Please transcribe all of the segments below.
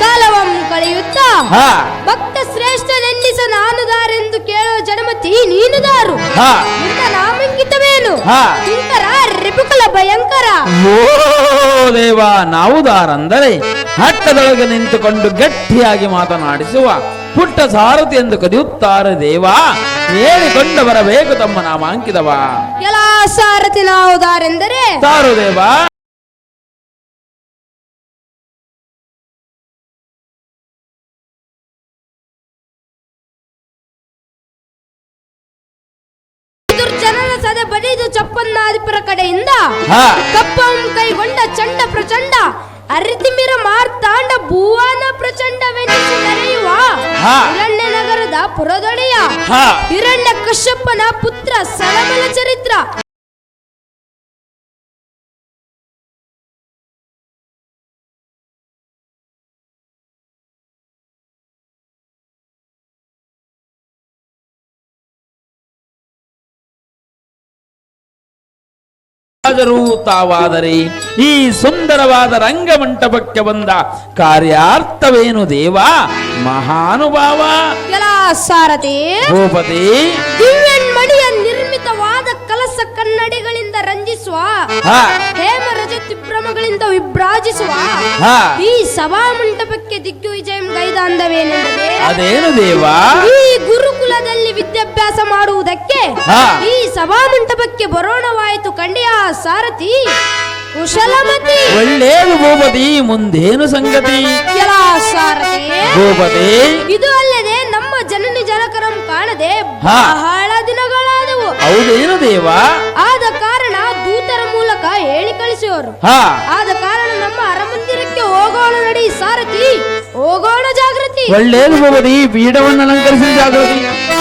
ಕಾಲವಂ ಕಳೆಯುತ್ತಾ. ಭಕ್ತ ಶ್ರೇಷ್ಠನೆನ್ನಿಸ ನಾನು ದಾರೆಂದು ಕೇಳುವ ಜನಮತಿ ನೀನು ದಾರು ನಿನ್ನ. ಕಿಂಕರ ರಿಪುಕಲ ಭಯಂಕರ. ಓ ದೇವ ನಾವುದಾರಂದರೆ ಹಟ್ಟದೊಳಗೆ ನಿಂತುಕೊಂಡು ಗಟ್ಟಿಯಾಗಿ ಮಾತನಾಡಿಸುವ ಪುಟ್ಟ ಸಾರಥಿ ಎಂದು ಕದಿಯುತ್ತಾರೆ ದೇವ. ಹೇಳಿಕೊಂಡು ಬರಬೇಕು ತಮ್ಮ ನಾಮಾಂಕಿತವ. ಎಲ್ಲ ಸಾರಥಿ ನಾವು ದಾರೆಂದರೆ ತಾರು ದೇವ. ಬಡಿದು ಚಪ್ಪನ್ನಾದಿಪುರ ಕಡೆಯಿಂದ ಕಪ್ಪವನ್ನು ಕಪ್ಪಂ ಕೈಗೊಂಡ ಚಂಡ ಪ್ರಚಂಡ ಅರಿತಿಮಿರ ಮಾರ್ತಾಂಡ ಭುವನ ಪ್ರಚಂಡವೆನಿಸಿ ನಡೆಯುವ ಹಾ. ಹಿರಣ್ಯ ನಗರದ ಪುರದೊಡೆಯ ಹಿರಣ್ಯ ಕಶ್ಯಪ್ಪನ ಪುತ್ರ ಸಲಮಲ ಚರಿತ್ರ. ರಾಜರೂ ತಾವಾದರೆ ಈ ಸುಂದರವಾದ ರಂಗಮಂಟಪಕ್ಕೆ ಬಂದ ಕಾರ್ಯಾರ್ಥವೇನು ದೇವ? ಮಹಾನುಭಾವ. ಕೆಲ ಸಾರಥಿ ಭೂಪತಿ. ದಿವ್ಯನ್ಮಣಿಯ ನಿರ್ಮಿತವಾದ ಕಲಸ ಕನ್ನಡಿಗಳಿಂದ ರಂಜಿಸುವ. ಹೇಮ ರಜ ತಿಭ್ರಮಗಳಿಂದ ವಿಭ್ರಾಜಿಸುವ ಈ ಸಭಾ ಮಂಟಪಕ್ಕೆ ದಿಗ್ವಿಜಯಂ ಗೈದಾಂದವೇನೆಂದರೆ ಅದೇನು ದೇವ? ಈ ಗುರುಕುಲದಲ್ಲಿ ವಿದ್ಯಾಭ್ಯಾಸ ಮಾಡುವುದಕ್ಕೆ ಈ ಸಭಾ ಮಂಟಪಕ್ಕೆ ಬರೋಣವಾಯಿತು ಕಂಡಿಯ ಸಾರಥಿ. ಕುಶಲಮತಿ. ಒಳ್ಳೇದು ಭೂಪತಿ ಮುಂದೇನು ಸಂಗತಿ? ಕೆಲ ಸಾರಥಿ. ಭೂಪತಿ. ಇದು ಅಲ್ಲದೆ ನಮ್ಮ ಜನನಿ ಜನಕರಂ ಕಾಣದೆ. ಬಹಳ ದಿನಗಳಾದವು. ಹೌದೇನು ದೇವ? ಮೂಲಕ ಹೇಳಿ ಕಳಿಸುವರು. ಹಾ. ಆದ ಕಾರಣ ನಮ್ಮ ಅರಮಂದಿರಕ್ಕೆ ಹೋಗೋಣ ನಡಿ ಸಾರಥಿ. ಹೋಗೋಣ ಜಾಗೃತಿ. ಒಳ್ಳೇದು ಭೂಪತಿ ಪೀಠವನ್ನು ಅಲಂಕರಿಸಿದ ಜಾಗೃತಿ.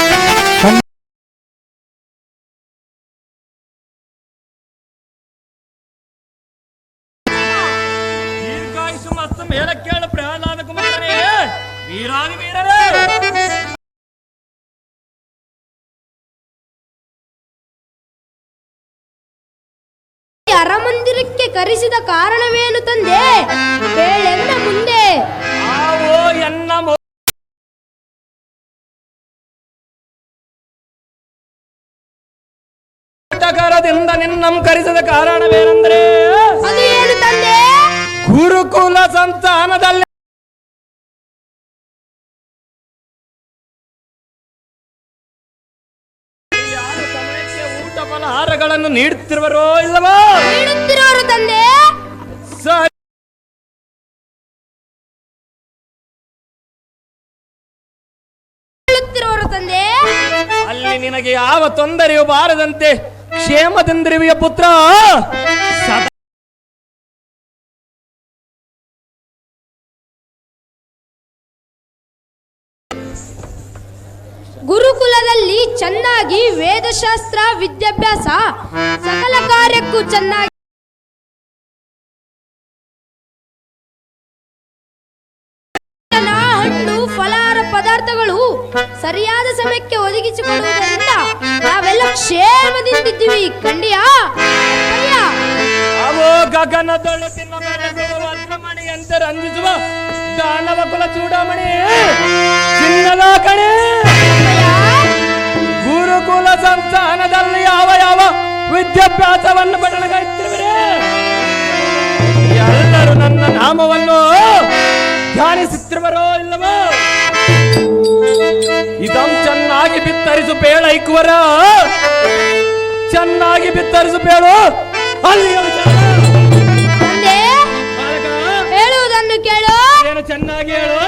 ಅರಮಂದಿರಕ್ಕೆ ಕರೆಸಿದ ಕಾರಣವೇನು ತಂದೆ? ಹೇಳೆನ್ನ ಮುಂದೆ. ಎನ್ನ ಊಟಗಾರದಿಂದ ನಿನ್ನಂ ಕರೆಸಿದ ಕಾರಣವೇನಂದ್ರೆ ಗುರುಕುಲ ಸಂತಾನದಲ್ಲಿ ಫಲಹಾರಗಳನ್ನು ನೀಡುತ್ತಿರುವರೋ ಇಲ್ಲವೋ? ನೀಡುತ್ತಿರುವರು ತಂದೆ. ಸರಿ. ತಂದೆ. ಅಲ್ಲಿ ನಿನಗೆ ಯಾವ ತೊಂದರೆಯೂ ಬಾರದಂತೆ ಕ್ಷೇಮದಿಂದಿರುವೆಯ ಪುತ್ರ. ಚೆನ್ನಾಗಿ ವೇದಶಾಸ್ತ್ರ, ವಿದ್ಯಾಭ್ಯಾಸ ಸಕಲ ಕಾರ್ಯಕ್ಕೂ ಚೆನ್ನಾಗಿ ಪದಾರ್ಥಗಳು ಸರಿಯಾದ ಸಮಯಕ್ಕೆ ಒದಗಿಸಿಕೊಡುವುದರಿಂದ ನಾವೆಲ್ಲ ಕ್ಷೇಮದಿಂದಿದ್ದೀವಿ ಕಂಡಿಯಾ ಕಂಡಿಯಾ? ಅವೋ ಗಗನದೊಳು ತಿನ್ನ ಬೆಳೆಸುವ ವಜ್ರಮಣಿಯಂತೆ ರಂಜಿಸುವ ದಾನವ ಕುಲ ಚೂಡಮಣಿ ಚಿನ್ನದ? ಗುರುಕುಲ ಸಂಸ್ಥಾನದಲ್ಲಿ ಯಾವ ಯಾವ ವಿದ್ಯಾಭ್ಯಾಸವನ್ನು ಪಠಣಗೈತಿರುವಿರೆ ಎಲ್ಲರೂ ನನ್ನ ನಾಮವನ್ನು ಧ್ಯಾನಿಸುತ್ತಿರುವರೋ ಇಲ್ಲವೋ? ಇದಂ ಚೆನ್ನಾಗಿ ಬಿತ್ತರಿಸು ಬೇಡ ಇಕ್ಕುವರ ಚೆನ್ನಾಗಿ ಬಿತ್ತರಿಸು ಬೇಳು ಅಲ್ಲಿ ಹೇಳುವುದನ್ನು ಕೇಳು. ಏನು ಚೆನ್ನಾಗಿ ಹೇಳು?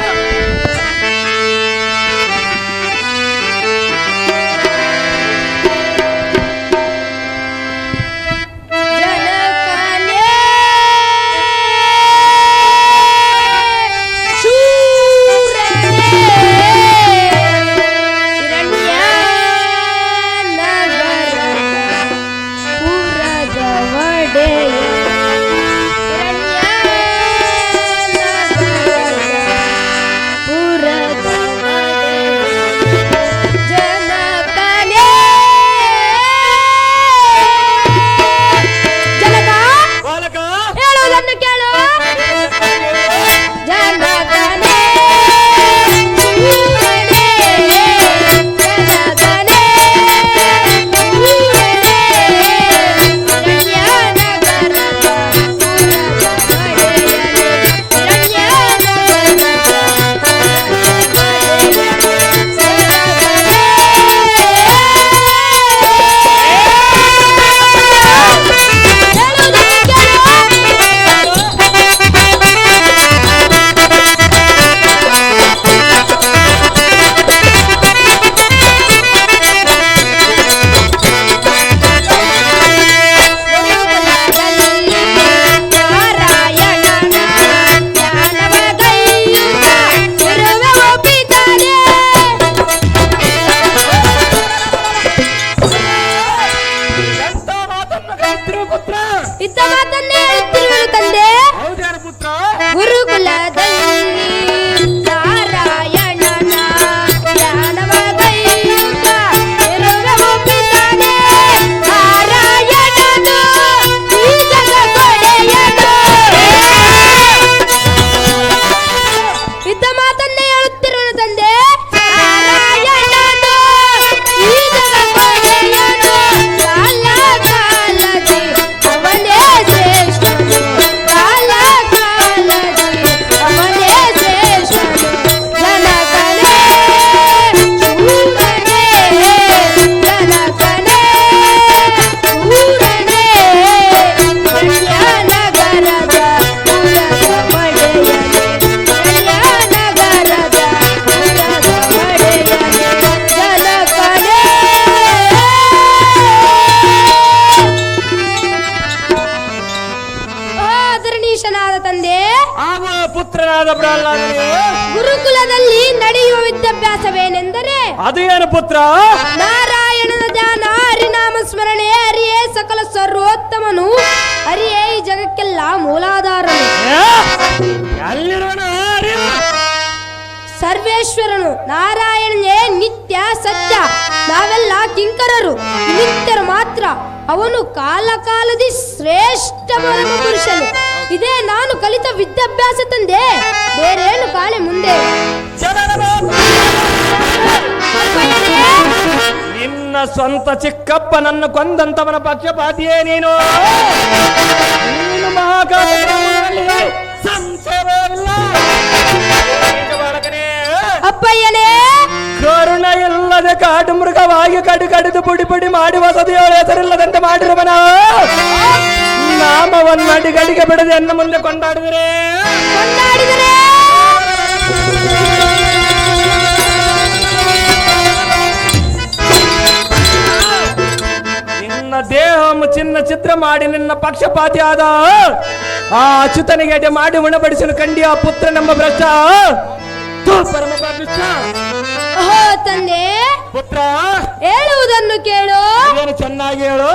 ಸರ್ವೇಶ್ವರನು ನಾರಾಯಣನೇ ನಿತ್ಯ ಸತ್ಯ ನಾವೆಲ್ಲ ಕಿಂಕರರು. ನಿತ್ಯರು ಮಾತ್ರ. ಅವನು ಕಾಲ ಕಾಲದಿ ಶ್ರೇಷ್ಠ ಪುರುಷನು. ಇದೇ ನಾನು ಕಲಿತ ವಿದ್ಯಾಭ್ಯಾಸ ತಂದೆ. ಬೇರೇನು ಕಾಣೆ ಮುಂದೆ. ನಿನ್ನ ಸ್ವಂತ ಚಿಕ್ಕಪ್ಪನನ್ನು ಕೊಂದಂತವನ ಪಕ್ಷಪಾತಿಯೇ ನೀನು. ಸಂಶಯವಿಲ್ಲ. ಅಪ್ಪಯ್ಯನೇ! ಕರುಣ ಇಲ್ಲದೆ ಕಾಡು ಮೃಗವಾಗಿ ಕಡು ಕಡಿದು ಪುಡಿ ಪುಡಿ ಮಾಡಿ ವಸತಿಯೋಳ ಹೆಸರಿಲ್ಲದಂತೆ ಮಾಡಿರುವನ ನಾಮವನ್ನು ಅಡಿಗಡಿಗೆ ಬಿಡದೆ ಅನ್ನ ಮುಂದೆ ಕೊಂಡಾಡಿದರೆ? ಕೊಂಡಾಡಿದರೆ! ನಿನ್ನ ದೇಹ ಚಿನ್ನ ಚಿತ್ರ ಮಾಡಿ ನಿನ್ನ ಪಕ್ಷಪಾತಿ ಆದ ಆ ಅಚ್ಯುತನಿಗೆ ಮಾಡಿ ಉಣಬಡಿಸಲು ಕಂಡಿಯ ಪುತ್ರ ನಮ್ಮ ಭ್ರಷ್ಟ. ಓಹೋ ತಂದೆ ಪುತ್ರ ಹೇಳುವುದನ್ನು ಕೇಳು. ಏನು ಚೆನ್ನಾಗಿ ಹೇಳು.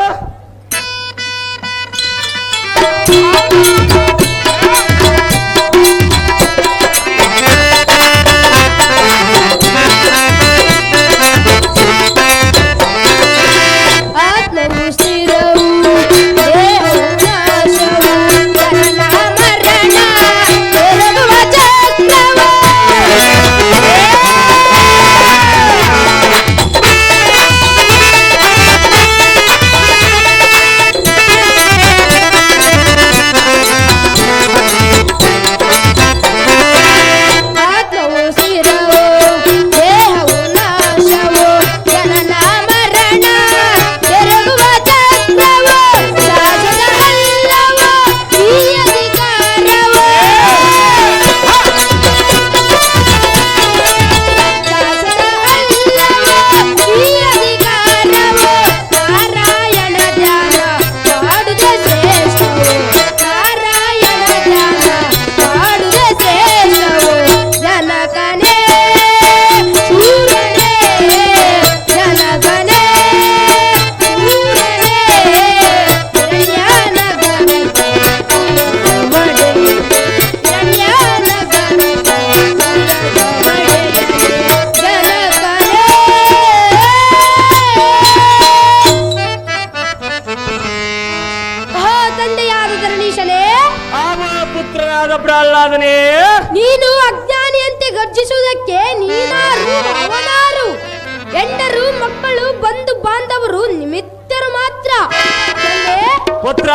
ಪುತ್ರ!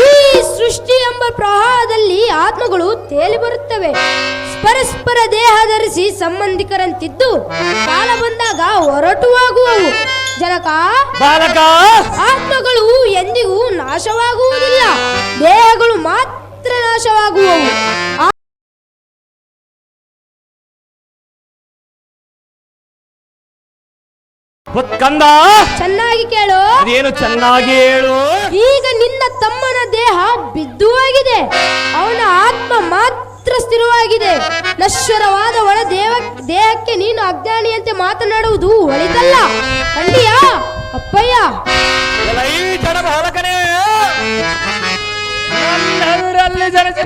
ಈ ಸೃಷ್ಟಿ ಎಂಬ ಪ್ರವಾಹದಲ್ಲಿ ಆತ್ಮಗಳು ತೇಲಿ ಬರುತ್ತವೆ. ಪರಸ್ಪರ ದೇಹ ಧರಿಸಿ ಸಂಬಂಧಿಕರಂತಿದ್ದು ಕಾಲ ಬಂದಾಗ ಹೊರಟುವಾಗುವವು ಜನಕ ಬಾಲಕ! ಆತ್ಮಗಳು ಎಂದಿಗೂ ನಾಶವಾಗುವುದಿಲ್ಲ. ದೇಹಗಳು ಮಾತ್ರ ನಾಶವಾಗುವವು. ಪುತ್ಕಂದ ಚೆನ್ನಾಗಿ ಕೇಳು. ಏನು ಚೆನ್ನಾಗಿ ಹೇಳು? ಈಗ ನಿನ್ನ ತಮ್ಮನ ದೇಹ ಬಿದ್ದು ಆಗಿದೆ ಅವನ ಆತ್ಮ ಮಾತ್ರ ಸ್ಥಿರವಾಗಿದೆ. ನಶ್ವರವಾದ ಒಳ ದೇವ ದೇಹಕ್ಕೆ ನೀನು ಅಜ್ಞಾನಿಯಂತೆ ಮಾತನಾಡುವುದು ಒಳಿತಲ್ಲ. ಅಂಡಿಯ ಅಪ್ಪಯ್ಯ? ಬಾಲಕನೇ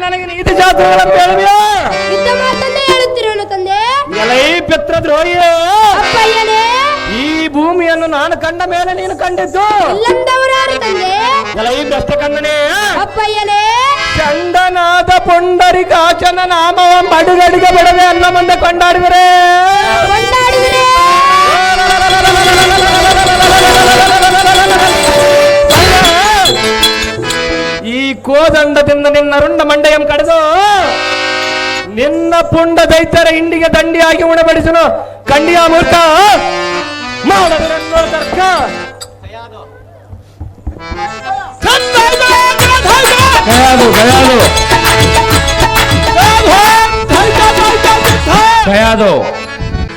ನನಗೆ ನೀತಿ ಹೇಳುವೆಯೋ ಮಾತನ್ನೇ ಹೇಳುತ್ತಿರೋನು ತಂದೆ. ಎಲ್ಲ ಈ ಪಿತ್ರ ದ್ರೋಹಿಯೇ. ಅಪ್ಪಯ್ಯನೇ ಭೂಮಿಯನ್ನು ನಾನು ಕಂಡ ಮೇಲೆ ನೀನು ಕಂಡಿದ್ದು. ನಾಮ ಕಣ್ಣನೇ ಅಪ್ಪಯ್ಯನೇ. ಚಂಡನಾದ ಪುಂಡರಿಕಾಚನ ನಾಮವ ಮಡುಗಡಿಗೆ ಬಿಡದೆ ಅನ್ನ ಮುಂದೆ ಕೊಂಡಾಡಿದರೆ. ಈ ಕೋದಂಡದಿಂದ ನಿನ್ನ ರುಂಡ ಮಂಡಯಂ ಕಡಿದು ನಿನ್ನ ಪುಂಡ ದೈತ್ಯರ ಹಿಂಡಿಗೆ ದಂಡಿಯಾಗಿ ಉಣಬಡಿಸನು. ಕಂಡಿಯ ಮೂರ್ಖ. ಮಾಡದರೆನ್ನೋ ತರ್ಕ.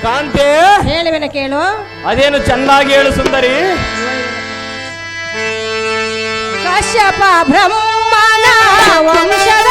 ಕಾಂತೆ. ಹೇಳುವೆನ ಕೇಳು. ಅದೇನು ಚೆನ್ನಾಗಿ ಹೇಳು ಸುಂದರಿ. ಕಶ್ಯಪ ಬ್ರಹ್ಮನ ವಂಶದ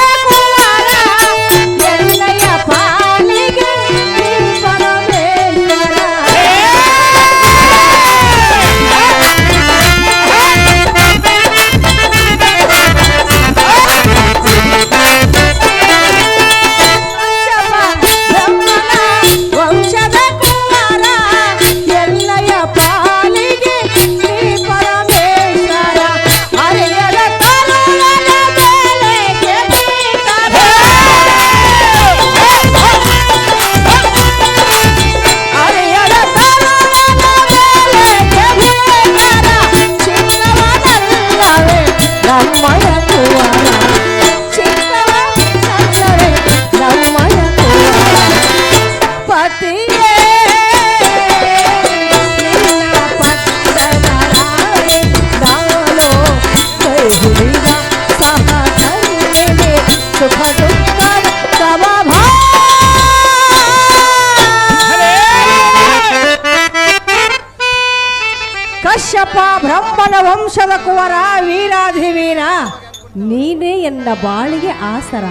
ನೀನೇ ಎನ್ನ ಬಾಳಿಗೆ ಆಸರ.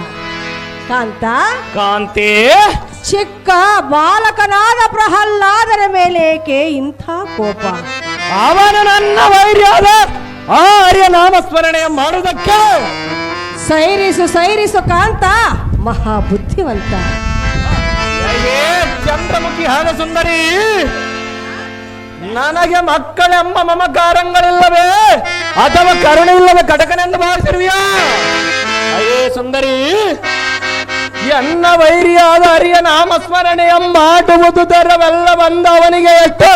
ಕಾಂತ? ಕಾಂತೆ? ಚಿಕ್ಕ ಬಾಲಕನಾದ ಪ್ರಹ್ಲಾದರ ಮೇಲೇಕೆ ಇಂಥ ಕೋಪ? ಅವನು ನನ್ನ ವೈರ್ಯಾದ ಆರ್ಯ ನಾಮಸ್ಮರಣೆ ಮಾಡುವುದಕ್ಕೆ. ಸೈರಿಸು ಸೈರಿಸು ಕಾಂತ ಮಹಾಬುದ್ಧಿವಂತ. ಚಂದ್ರಮುಖಿ ಹಾಗ ಸುಂದರಿ ನನಗೆ ಮಕ್ಕಳೆಂಬ ಮಮಕಾರಂಗಳಿಲ್ಲವೇ? ಅಥವಾ ಕರುಣೆ ಇಲ್ಲವೇ ಕಟಕನೆಂದು ಭಾವಿಸಿರುವಿಯಾ? ಅಯ್ಯೇ ಸುಂದರಿ ಎನ್ನ ವೈರಿಯಾದ ಹರಿಯ ನಾಮಸ್ಮರಣೆಯ ಮಾಡುವುದು ದರವೆಲ್ಲ ಬಂದ ಅವನಿಗೆ ಎಷ್ಟು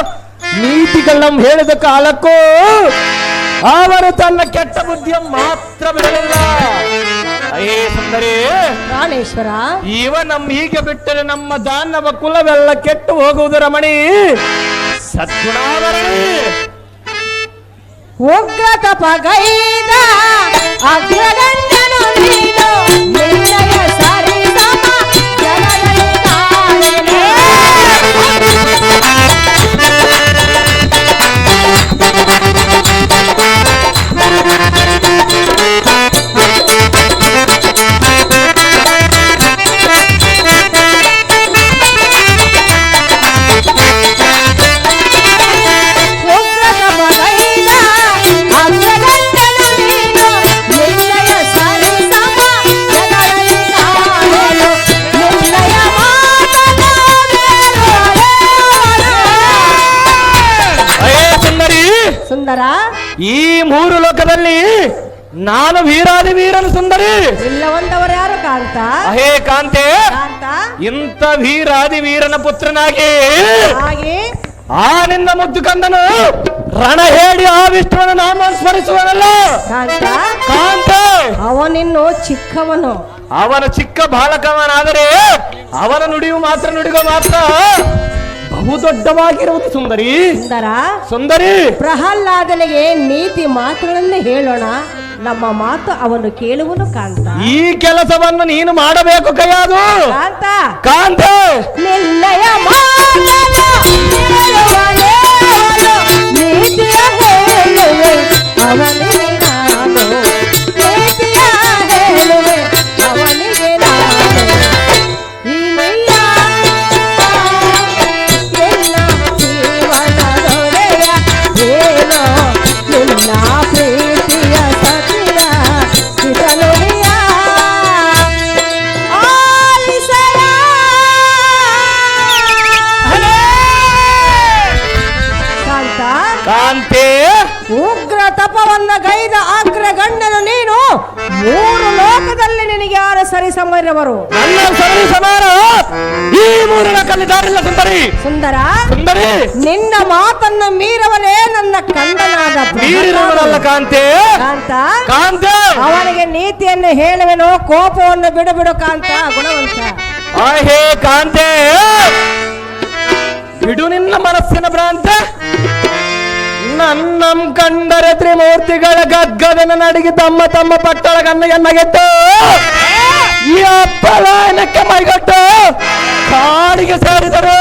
ನೀತಿಗಳನ್ನು ಹೇಳಿದ ಕಾಲಕ್ಕೂ ಅವನು ತನ್ನ ಕೆಟ್ಟ ಬುದ್ಧಿಯ ಮಾತ್ರ ಬಿಡಲಿಲ್ಲ. ಅಯ್ಯೇ ಸುಂದರಿ ಪ್ರಾಣೇಶ್ವರ. ಇವ ನಮ್ಮ ಹೀಗೆ ಬಿಟ್ಟರೆ ನಮ್ಮ ದಾನವ ಕುಲವೆಲ್ಲ ಕೆಟ್ಟು ಹೋಗುವುದು ರಮಣಿ. ಸದ್ಗುಣಾವರಣಿ ಉಗ್ರ ತಪಗೈದ ಅಗ್ರಗಣ್ಯನು ಈ ಮೂರು ಲೋಕದಲ್ಲಿ ನಾನು ವೀರಾದಿ ವೀರನ ಸುಂದರಿ. ಇಲ್ಲವಂದವರು ಯಾರು ಕಾಂತ ಅಹೇ ಕಾಂತೆ ಕಾಂತ? ಇಂಥ ವೀರಾದಿ ವೀರನ ಪುತ್ರನಾಗಿ ಹಾಗೆ? ಆ ನಿನ್ನ ಮುದ್ದು ಕಂದನು ರಣ ಹೇಳಿ ಆ ವಿಷ್ಣುವನ ನಾಮ ಸ್ಮರಿಸುವನಲ್ಲ. ಕಾಂತ? ಕಾಂತೆ! ಅವನಿನ್ನು ಚಿಕ್ಕವನು. ಅವನ ಚಿಕ್ಕ ಬಾಲಕವನಾದರೆ ಅವನ ನುಡಿಯು ಮಾತ್ರ ನುಡಿಗೋ ಮಾತ್ರ. ಬಹು ದೊಡ್ಡವಾಗಿರುವುದು ಸುಂದರಿ. ಸುಂದರ? ಸುಂದರಿ. ಪ್ರಹ್ಲಾದನಿಗೆ ನೀತಿ ಮಾತುಗಳನ್ನು ಹೇಳೋಣ. ನಮ್ಮ ಮಾತು ಅವನು ಕೇಳುವನು ಕಾಂತ. ಈ ಕೆಲಸವನ್ನು ನೀನು ಮಾಡಬೇಕು ಕೈಯಾದು ಕಾಂತ. ಕಾಂತ. ನಿನ್ನಯ ಅವನು, ನೀತಿಯ ಹೇಳುವೆ ಅವನಿಗೆ ನಿನಗೆ ಯಾರು ಸರಿ ಸಮರವರು? ನನ್ನ ಸರಿ ಸಮಾನ ಈ ಮೂರಿನ ಕಲ್ಲಿದಾರಿಲ್ಲ ಸುಂದರಿ. ಸುಂದರ? ಸುಂದರಿ. ನಿನ್ನ ಮಾತನ್ನು ಮೀರವನೇ ನನ್ನ ಕಂದನಾದ ನೀರಿರುವನಲ್ಲ ಕಾಂತೆ. ಕಾಂತ? ಕಾಂತ. ಅವನಿಗೆ ನೀತಿಯನ್ನು ಹೇಳುವೆನು ಕೋಪವನ್ನು ಬಿಡು ಬಿಡು ಕಾಂತ ಗುಣವಂತ. ಆಹೇ ಕಾಂತೆ. ಬಿಡು ನಿನ್ನ ಮನಸ್ಸಿನ ಭ್ರಾಂತ. ನನ್ನಂ ಕಂಡರೆ ತ್ರಿಮೂರ್ತಿಗಳ ಗದ್ಗದನ ನಡಿಗೆ ತಮ್ಮ ತಮ್ಮ ಪಟ್ಟಳಗನ್ನ ಎನ್ನಗೆಟ್ಟು ಈ ಅಪ್ಪಲಾಯನಕ್ಕೆ ಮೈಗಟ್ಟು ಕಾಡಿಗೆ ಸೇರಿದರು.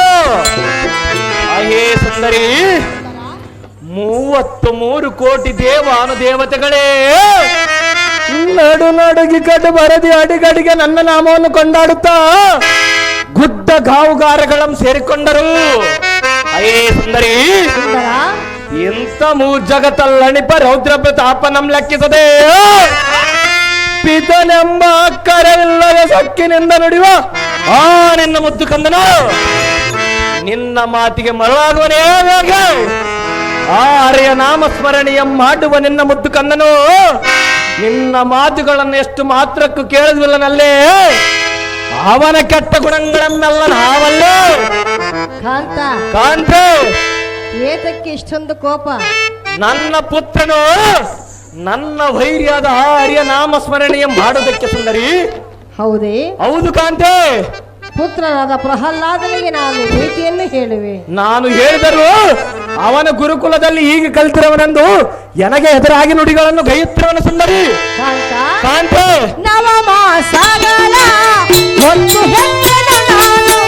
ಅಹೇ ಸುಂದರಿ, ಮೂವತ್ತು ಮೂರು ಕೋಟಿ ದೇವಾನು ದೇವತೆಗಳೇ ನಡು ನಡುಗಿ ಕಡು ಬರದಿ ಅಡಿಗಡಿಗೆ ನನ್ನ ನಾಮವನ್ನು ಕೊಂಡಾಡುತ್ತಾ ಗುಡ್ಡ ಗಾವುಗಾರಗಳನ್ನು ಸೇರಿಕೊಂಡರು. ಅಯ್ಯೇ ಸುಂದರ. ಇಂಥ ಮೂರ್ ಜಗತ್ತಲ್ಲಣಿಪ ರೌದ್ರ ತಾಪ ನಮ್ ಲೆಕ್ಕಿಸದೆ ಪಿತನೆಂಬ ಅಕ್ಕರವಿಲ್ಲದ ಸಕ್ಕಿನಿಂದ ನುಡಿವ ಆ ನಿನ್ನ ಮುದ್ದು ಕಂದನು. ನಿನ್ನ ಮಾತಿಗೆ ಮರಳಾಗುವನೇ ಯಾವಾಗ ಆ ಅರೆಯ ನಾಮಸ್ಮರಣೆಯ ಮಾಡುವ ನಿನ್ನ ಮುದ್ದು ಕಂದನು. ನಿನ್ನ ಮಾತುಗಳನ್ನು ಎಷ್ಟು ಮಾತ್ರಕ್ಕೂ ಕೇಳಿದ್ವಿಲ್ಲನಲ್ಲೇ ಅವನ ಕೆಟ್ಟ ಗುಣಗಳನ್ನೆಲ್ಲ ನಾವಲ್ಲೇ. ಕಾಂತ. ಕಾಂತೆ. ಏತಕ್ಕೆ ಇಷ್ಟೊಂದು ಕೋಪ? ನನ್ನ ಪುತ್ರನು ನನ್ನ ವೈರ್ಯಾದ ಹರಿಯ ನಾಮ ಸ್ಮರಣೆಯ ಮಾಡೋದಕ್ಕೆ ಸುಂದರಿ. ಹೌದೇ? ಹೌದು ಕಾಂತೆ. ಪುತ್ರನಾದ ಪ್ರಹ್ಲಾದನಿಗೆ ನಾನು ನೀತಿಯನ್ನು ಹೇಳುವೆ. ನಾನು ಹೇಳಿದರು ಅವನ ಗುರುಕುಲದಲ್ಲಿ ಹೀಗೆ ಕಲ್ತಿರವನೆಂದು ನನಗೆ ಎದುರಾಗಿ ನುಡಿಗಳನ್ನು ಗೈಯುತ್ತಿರುವನು ಸುಂದರಿ. ಕಾಂತ ಕಾಂತೆ. ನವ ಸಾಗರ ಒಂದು ನಾನು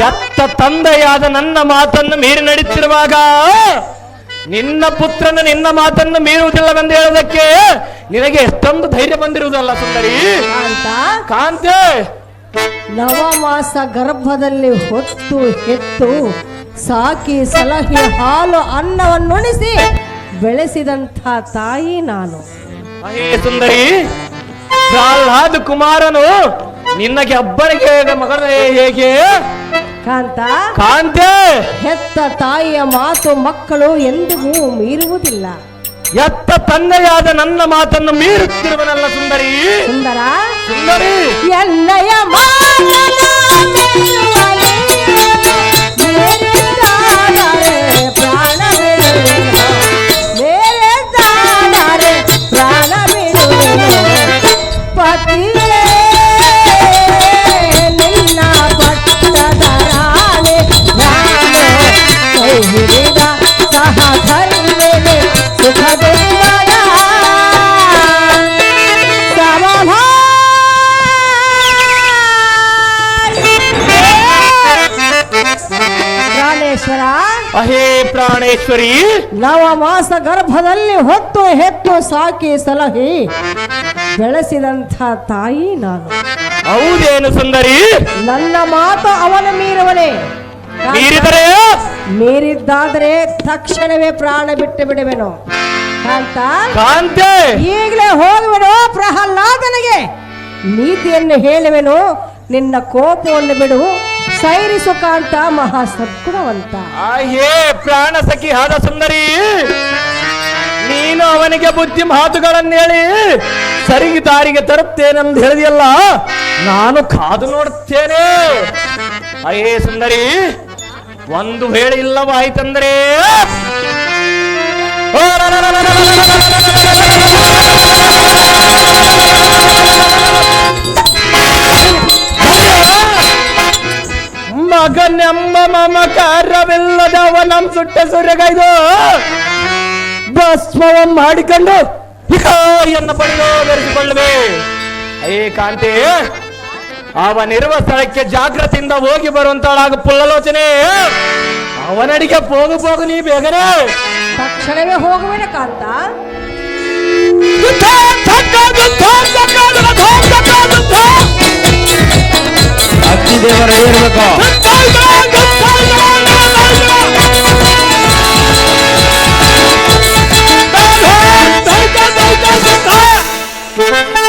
ಎತ್ತ ತಂದೆಯಾದ ನನ್ನ ಮಾತನ್ನು ಮೀರಿ ನಡೀತಿರುವಾಗ ನಿನ್ನ ಪುತ್ರನ ನಿನ್ನ ಮಾತನ್ನು ಮೀರುವುದಿಲ್ಲವೆಂದು ಹೇಳೋದಕ್ಕೆ ನಿನಗೆ ಎಷ್ಟೊಂದು ಧೈರ್ಯ ಬಂದಿರುವುದಲ್ಲ ಸುಂದರಿ? ಕಾಂತೆ? ಕಾಂತೆ? ನವಮಾಸ ಗರ್ಭದಲ್ಲಿ ಹೊತ್ತು ಹೆತ್ತು ಸಾಕಿ ಸಲಹಿ ಹಾಲು ಅನ್ನವನ್ನುಣಿಸಿ ಬೆಳೆಸಿದಂಥ ತಾಯಿ ನಾನು. ಅಹೇ ಸುಂದರಿ ಪ್ರಹ್ಲಾದ್ ಕುಮಾರನು ನಿನ್ನಗೆ ಅಬ್ಬನಿಗೆ ಮಗನೇ ಹೇಗೆ? ಕಾಂತ ಕಾಂತೆ! ಹೆತ್ತ ತಾಯಿಯ ಮಾತು ಮಕ್ಕಳು ಎಂದಿಗೂ ಮೀರುವುದಿಲ್ಲ. ಎತ್ತ ತಂದೆಯಾದ ನನ್ನ ಮಾತನ್ನು ಮೀರುತ್ತಿರುವನಲ್ಲ ಸುಂದರಿ? ಸುಂದರ? ಸುಂದರಿ! ಎನ್ನಯ ಪ್ರಾಣ ಪ್ರಾಣೇಶ್ವರಿ ನವಮಾಸ ಗರ್ಭದಲ್ಲಿ ಹೊತ್ತು ಹೆತ್ತು ಸಾಕಿ ಸಲಹಿ ಬೆಳೆಸಿದಂಥ ತಾಯಿ ನಾನು. ಹೌದೇನು ಸುಂದರಿ? ನನ್ನ ಮಾತು ಅವನ ಮೀರವನೇ. ಮೀರಿದರೆ? ಮೀರಿದ್ದಾದರೆ ತಕ್ಷಣವೇ ಪ್ರಾಣ ಬಿಟ್ಟು ಬಿಡುವೆನು. ಕಾಂತ? ಕಾಂತೆ? ಈಗಲೇ ಹೋಗುವೆನು ಪ್ರಹ್ಲಾದನಿಗೆ. ನೀತಿಯನ್ನು ಹೇಳುವೆನು ನಿನ್ನ ಕೋಪವನ್ನು ಬಿಡು. ಸೈರಿಸು ಕಾಂತ ಮಹಾ ಸದ್ಗುಣವಂತ ಪ್ರಾಣ ಸಖಿ ಹಾದ ಸುಂದರಿ ನೀನು ಅವನಿಗೆ ಬುದ್ಧಿ ಮಾತುಗಳನ್ನೇಳಿ ಸರಿಗೆ ದಾರಿಗೆ ತರುತ್ತೇನೆಂದು ಹೇಳಿದೆಯಲ್ಲ ನಾನು ಕಾದು ನೋಡುತ್ತೇನೆ ಅಯ್ಯೇ ಸುಂದರಿ ಒಂದು ವೇಳೆ ಇಲ್ಲವಾಯ್ತಂದ್ರೆ ಮಗನೆಂಬ ನಮ್ ಸುಟ್ಟ ಸುರಗೈದು ಭಸ್ಮವನ್ನು ಮಾಡಿಕೊಂಡು ಎನ್ನ ಅಯ್ಯ ಏ ಕಾಂತಿ ಅವನಿರುವ ಸ್ಥಳಕ್ಕೆ ಜಾಗ್ರತೆಯಿಂದ ಹೋಗಿ ಬರುವಂತಾಳಾಗ ಪುಲ್ಲಲೋಚನೆ. ಅವನಡಿಗೆ ಹೋಗು ಹೋಗು ನೀ ಬೇಗನೆ. ತಕ್ಷಣವೇ ಹೋಗುವೆನೆ ಕಾಂತ. ದೇವರು ಇರಬೇಕು Thank you.